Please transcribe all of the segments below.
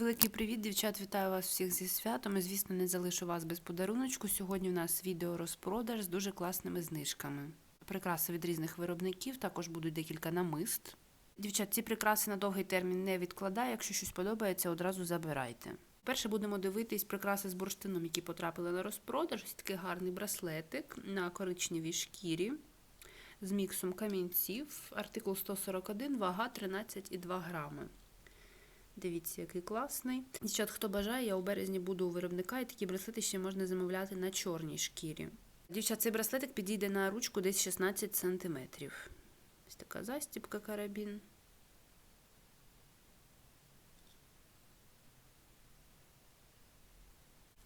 Великий привіт, дівчат! Вітаю вас всіх зі святом. І, звісно, не залишу вас без подаруночку. Сьогодні у нас відео розпродаж з дуже класними знижками. Прикраси від різних виробників, також будуть декілька намист. Дівчат, ці прикраси на довгий термін не відкладаю. Якщо щось подобається, одразу забирайте. Перше будемо дивитись прикраси з бурштином, які потрапили на розпродаж. Ось такий гарний браслетик на коричневій шкірі з міксом камінців. Артикул 141, вага 13,2 грами. Дивіться, який класний. Дівчат, хто бажає, я у березні буду у виробника, і такі браслети ще можна замовляти на чорній шкірі. Дівчат, цей браслетик підійде на ручку десь 16 см. Ось така застібка карабін.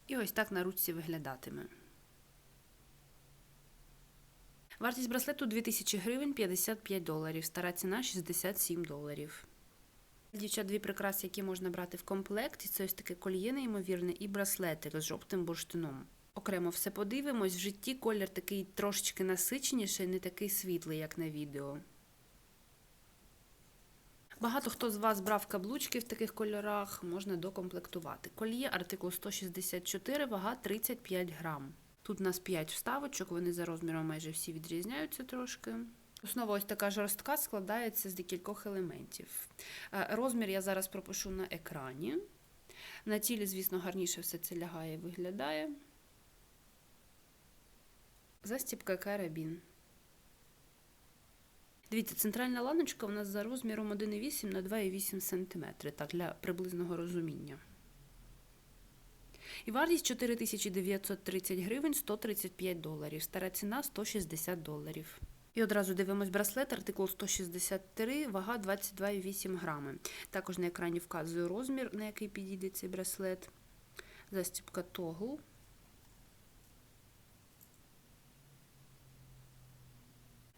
І ось так на ручці виглядатиме. Вартість браслету 2000 гривень 55 доларів. Стара ціна 67 доларів. Дівчат, дві прикраси, які можна брати в комплекті. Це ось таке кольє неймовірне і браслетик з жовтим бурштином. Окремо все подивимось. В житті колір такий трошечки насиченіший, не такий світлий, як на відео. Багато хто з вас брав каблучки в таких кольорах, можна докомплектувати. Кольє артикул 164, вага 35 грам. Тут у нас 5 вставочок, вони за розміром майже всі відрізняються трошки. Основа ось така жорстка складається з декількох елементів. Е, Розмір я зараз пропишу на екрані. На тілі, звісно, гарніше все це лягає і виглядає. Застібка карабін. Дивіться, центральна ланочка у нас за розміром 1,8 на 2,8 см, так, для приблизного розуміння. І вартість 4930 гривень 135 доларів. Стара ціна 160 доларів. І одразу дивимось браслет, артикул 163, вага 22,8 грами. Також на екрані вказую розмір, на який підійде цей браслет. Застібка тогл.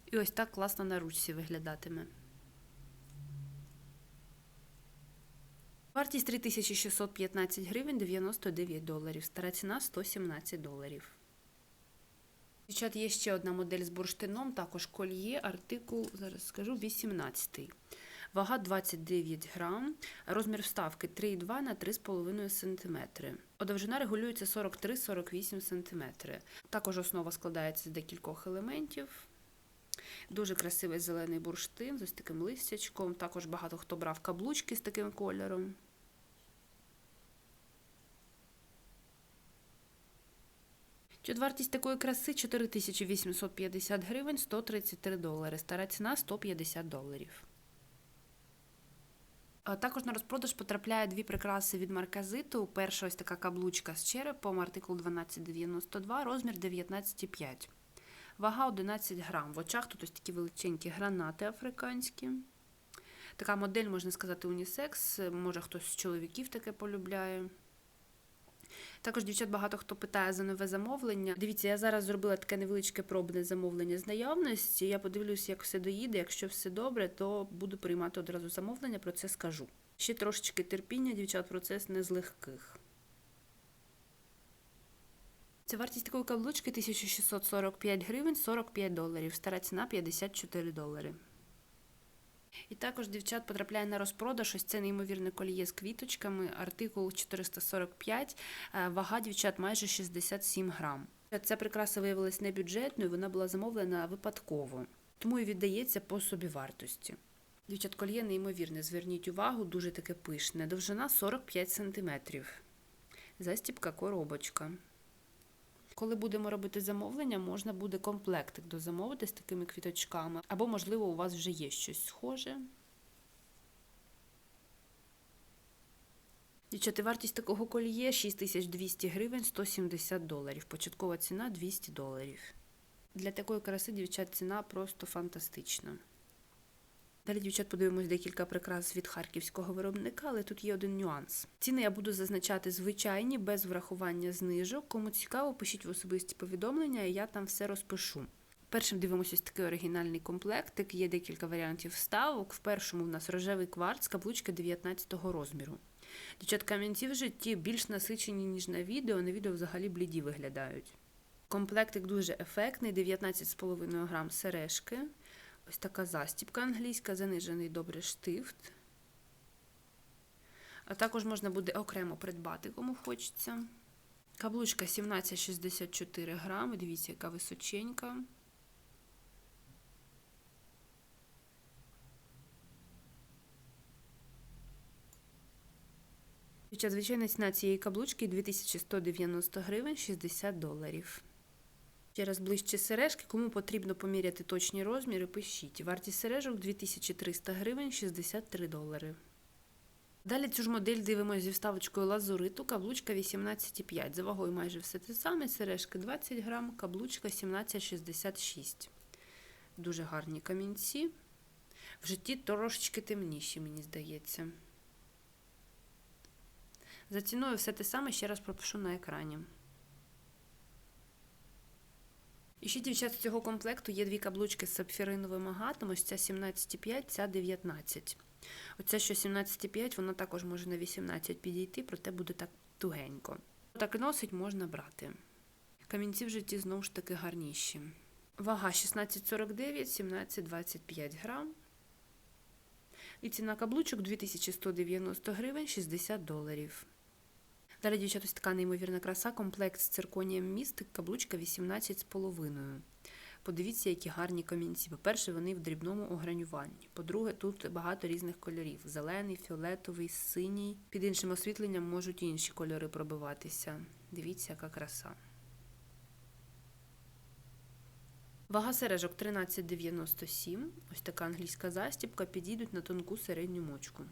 І ось так класно на ручці виглядатиме. Вартість 3615 гривень 99 доларів. Стара ціна 117 доларів. Дівчат, є ще одна модель з бурштином, також кольє, артикул, зараз скажу, 18. Вага 29 грам, розмір вставки 3,2 на 3,5 см. Довжина регулюється 43-48 см. Також основа складається з декількох елементів. Дуже красивий зелений бурштин з ось таким листячком. Також багато хто брав каблучки з таким кольором. Вартість такої краси 4850 гривень 133 долари. Стара ціна 150 доларів. Також на розпродаж потрапляє дві прикраси від марказиту. Перша ось така каблучка з черепом, артикул 1292, розмір 19,5. Вага 11 грам. В очах тут ось такі величенькі гранати африканські. Така модель, можна сказати, унісекс. Може хтось з чоловіків таке полюбляє. Також, дівчат, багато хто питає за нове замовлення. Дивіться, я зараз зробила таке невеличке пробне замовлення з наявності. Я подивлюсь, як все доїде. Якщо все добре, то буду приймати одразу замовлення, про це скажу. Ще трошечки терпіння, дівчат, процес не з легких. Це вартість такої каблучки 1645 гривень 45 доларів. Стара ціна 54 долари. І також дівчат потрапляє на розпродаж. Ось це неймовірне коліє з квіточками, артикул 445, е, вага дівчат майже 67 грам. Ця прикраса виявилась небюджетною, вона була замовлена випадково, тому і віддається по собі вартості. Дівчат, коліє неймовірне, зверніть увагу, дуже таке пишне. Довжина 45 см. Застібка коробочка. Коли будемо робити замовлення, можна буде комплектик дозамовити з такими квіточками, або, можливо, у вас вже є щось схоже. Дівчата, вартість такого коліє 6200 гривень 170 доларів. Початкова ціна 200 доларів. Для такої краси, дівчат, ціна просто фантастична. Далі, дівчат, подивимось декілька прикрас від харківського виробника, але тут є один нюанс. Ціни я буду зазначати звичайні, без врахування знижок. Кому цікаво, пишіть в особисті повідомлення, і я там все розпишу. Першим дивимося ось такий оригінальний комплектик. Є декілька варіантів вставок. В першому в нас рожевий кварц, каблучка 19 розміру. Дівчат, камінці в житті більш насичені, ніж на відео. На відео взагалі бліді виглядають. Комплектик дуже ефектний, 19,5 грам сережки. Ось така застібка англійська, занижений добре штифт. А також можна буде окремо придбати, кому хочеться. Каблучка 17,64 грами. Дивіться, яка височенька. Дівчат, звичайна ціна цієї каблучки 2190 гривень 60 доларів. Ще раз ближче сережки. Кому потрібно поміряти точні розміри, пишіть. Вартість сережок 2300 гривень 63 долари. Далі цю ж модель дивимося зі вставочкою лазуриту, каблучка 18,5. За вагою майже все те саме. Сережки 20 грам, каблучка 17,66. Дуже гарні камінці. В житті трошечки темніші, мені здається. За ціною все те саме, ще раз пропишу на екрані. І ще, дівчат, з цього комплекту є дві каблучки з сапфіриновим агатом, ось ця 17,5, ця 19. Оця, що 17,5, вона також може на 18 підійти, проте буде так тугенько. Так і носить можна брати. Камінці в житті знову ж таки гарніші. Вага 16,49, 17,25 грам. І ціна каблучок 2190 гривень 60 доларів. Далі, дівчат, ось така неймовірна краса, комплект з цирконієм містик, каблучка 18,5. Подивіться, які гарні камінці. По-перше, вони в дрібному огранюванні. По-друге, тут багато різних кольорів: зелений, фіолетовий, синій. Під іншим освітленням можуть інші кольори пробиватися. Дивіться, яка краса. Вага сережок 13,97. Ось така англійська застібка. Підійдуть на тонку середню мочку.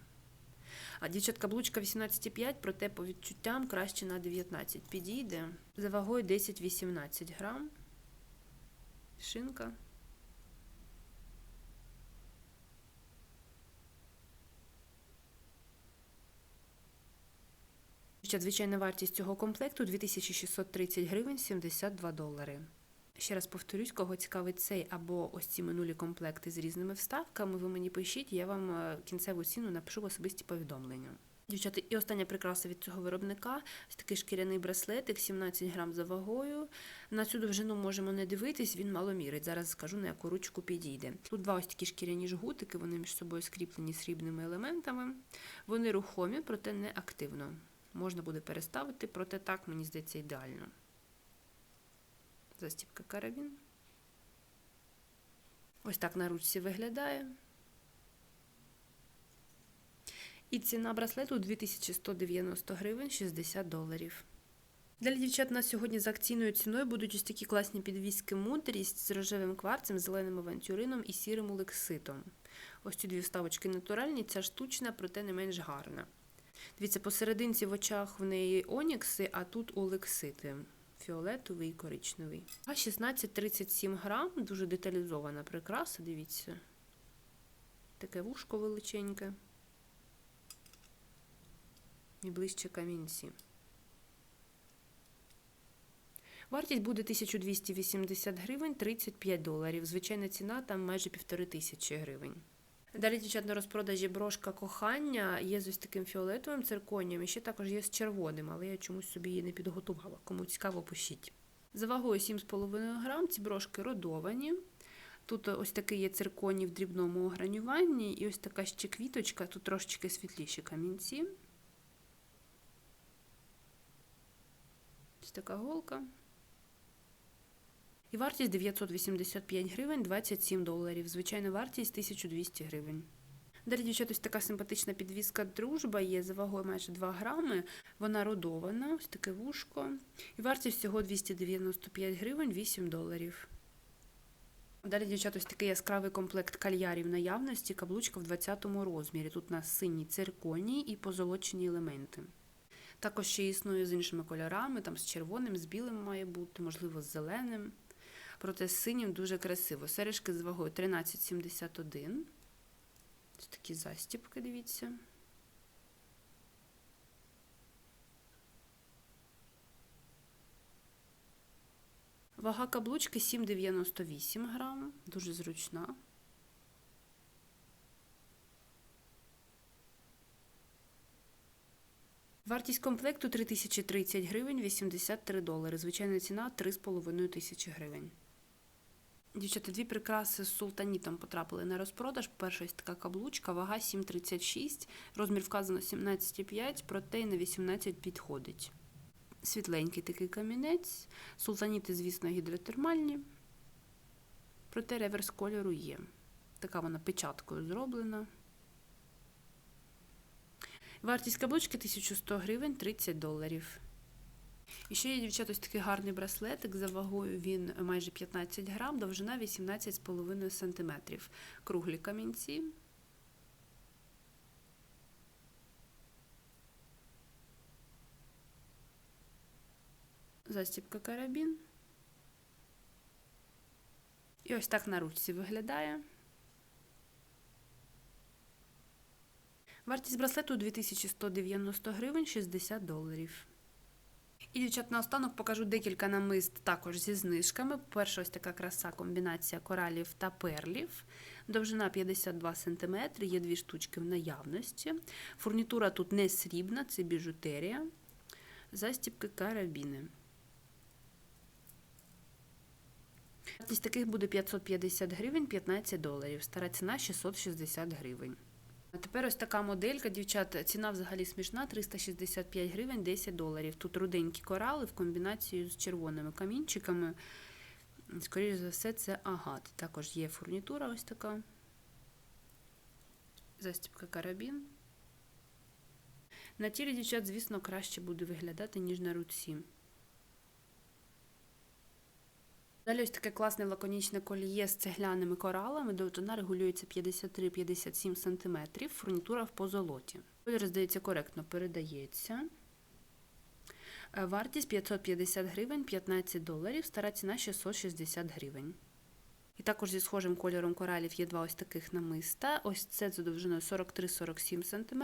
А дівчат каблучка 18,5, проте по відчуттям краще на 19 підійде. За вагою 10-18 грам. Шинка. Дівчат, звичайна вартість цього комплекту 2630 гривень 72 долари. Ще раз повторюсь, кого цікавить цей або ось ці минулі комплекти з різними вставками, ви мені пишіть, я вам е, кінцеву ціну напишу в особисті повідомлення. Дівчата, і остання прикраса від цього виробника ось такий шкіряний браслетик, 17 грам за вагою. На цю довжину можемо не дивитись, він мало мірить. Зараз скажу, на яку ручку підійде. Тут два ось такі шкіряні жгутики, вони між собою скріплені срібними елементами. Вони рухомі, проте не активно. Можна буде переставити, проте так, мені здається, ідеально. Застібка карабін. Ось так на ручці виглядає. І ціна браслету 2190 гривень 60 доларів. Для дівчат на сьогодні за акційною ціною будуть ось такі класні підвіски мудрість з рожевим кварцем, зеленим авантюрином і сірим олекситом. Ось ці дві вставочки натуральні, ця штучна, проте не менш гарна. Дивіться, посерединці в очах в неї онікси, а тут олексити. Фіолетовий і коричневий. А 16,37 грам, дуже деталізована прикраса, дивіться. Таке вушко величеньке. І ближче камінці. Вартість буде 1280 гривень 35 доларів. Звичайна ціна там майже півтори тисячі гривень. Далі, дівчат, на розпродажі брошка кохання є з ось таким фіолетовим цирконієм, і ще також є з червоним, але я чомусь собі її не підготувала. Кому цікаво, пишіть. За вагою 7,5 грам ці брошки родовані. Тут ось такий є цирконій в дрібному огранюванні, і ось така ще квіточка, тут трошечки світліші камінці. Ось така голка. І вартість 985 гривень 27 доларів. Звичайна вартість 1200 гривень. Далі, дівчат, ось така симпатична підвіска дружба є за вагою майже 2 грами. Вона родована, ось таке вушко. І вартість всього 295 гривень 8 доларів. Далі, дівчат, ось такий яскравий комплект кальярів наявності, каблучка в 20 розмірі. Тут у нас сині цирконії і позолочені елементи. Також ще існує з іншими кольорами, там з червоним, з білим має бути, можливо, з зеленим. Проте з синім дуже красиво. Сережки з вагою 13,71. Ось такі застіпки, дивіться. Вага каблучки 7,98 грам, дуже зручна. Вартість комплекту 3030 гривень 83 долари. Звичайна ціна 3,5 тисячі гривень. Дівчата, дві прикраси з султанітом потрапили на розпродаж. Перша така каблучка, вага 7,36, розмір вказано 17,5, проте й на 18 підходить. Світленький такий камінець. Султаніти, звісно, гідротермальні, проте реверс кольору є. Така вона печаткою зроблена. Вартість каблучки 1100 гривень 30 доларів. І ще є, дівчата, ось такий гарний браслетик. За вагою він майже 15 грам, довжина 18,5 см. Круглі камінці. Застібка карабін. І ось так на ручці виглядає. Вартість браслету 2190 гривень 60 доларів. І, дівчат, наостанок покажу декілька намист також зі знижками. Перша ось така краса комбінація коралів та перлів. Довжина 52 см, є дві штучки в наявності. Фурнітура тут не срібна, це біжутерія. Застібки карабіни. Вартість таких буде 550 гривень 15 доларів. Стара ціна 660 гривень. А тепер ось така моделька, дівчата, ціна взагалі смішна 365 гривень 10 доларів. Тут руденькі корали в комбінації з червоними камінчиками. Скоріше за все, це агат. Також є фурнітура ось така. Застібка карабін. На тілі дівчат, звісно, краще буде виглядати, ніж на руці. Далі ось таке класне лаконічне коліє з цегляними коралами, довжина регулюється 53-57 см, фурнітура в позолоті. Колір, здається, коректно передається. Е, Вартість 550 гривень, 15 доларів, стара ціна 660 гривень. І також зі схожим кольором коралів є два ось таких намиста. Ось це за довжиною 43-47 см,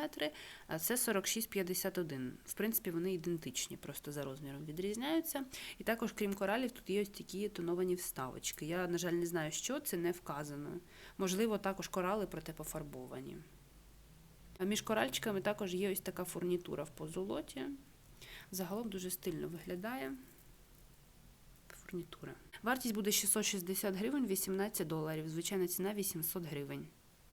а це 46-51 В принципі, вони ідентичні, просто за розміром відрізняються. І також, крім коралів, тут є ось такі тоновані вставочки. Я, на жаль, не знаю, що це не вказано. Можливо, також корали, проте пофарбовані. А між коральчиками також є ось така фурнітура в позолоті. Загалом дуже стильно виглядає. Фурнітура. Вартість буде 660 гривень, 18 доларів. Звичайна ціна 800 гривень.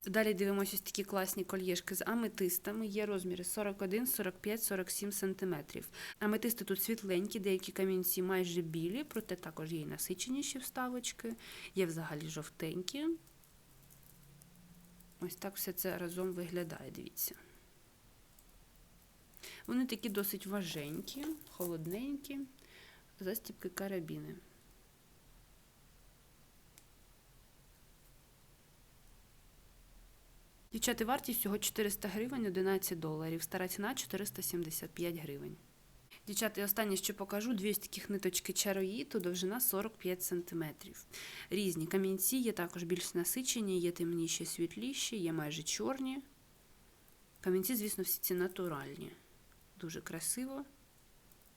Далі дивимося ось такі класні кольєшки з аметистами. Є розміри 41, 45, 47 см. Аметисти тут світленькі, деякі камінці майже білі, проте також є і насиченіші вставочки, є взагалі жовтенькі. Ось так все це разом виглядає, дивіться. Вони такі досить важенькі, холодненькі, застібки карабіни. Дівчата, вартість всього 400 гривень 11 доларів. Стара ціна 475 гривень. Дівчата, останнє, що покажу, дві ось таких ниточки чароїту, довжина 45 см. Різні камінці, є також більш насичені, є темніші, світліші, є майже чорні. Камінці, звісно, всі ці натуральні. Дуже красиво.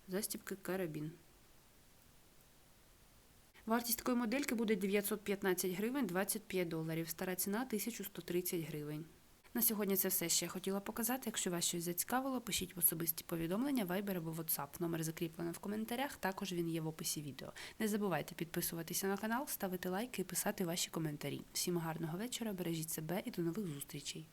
Застібки карабін. Вартість такої модельки буде 915 гривень 25 доларів. Стара ціна 1130 гривень. На сьогодні це все, що я хотіла показати. Якщо вас щось зацікавило, пишіть в особисті повідомлення, Viber або WhatsApp. Номер закріплено в коментарях, також він є в описі відео. Не забувайте підписуватися на канал, ставити лайки і писати ваші коментарі. Всім гарного вечора, бережіть себе і до нових зустрічей!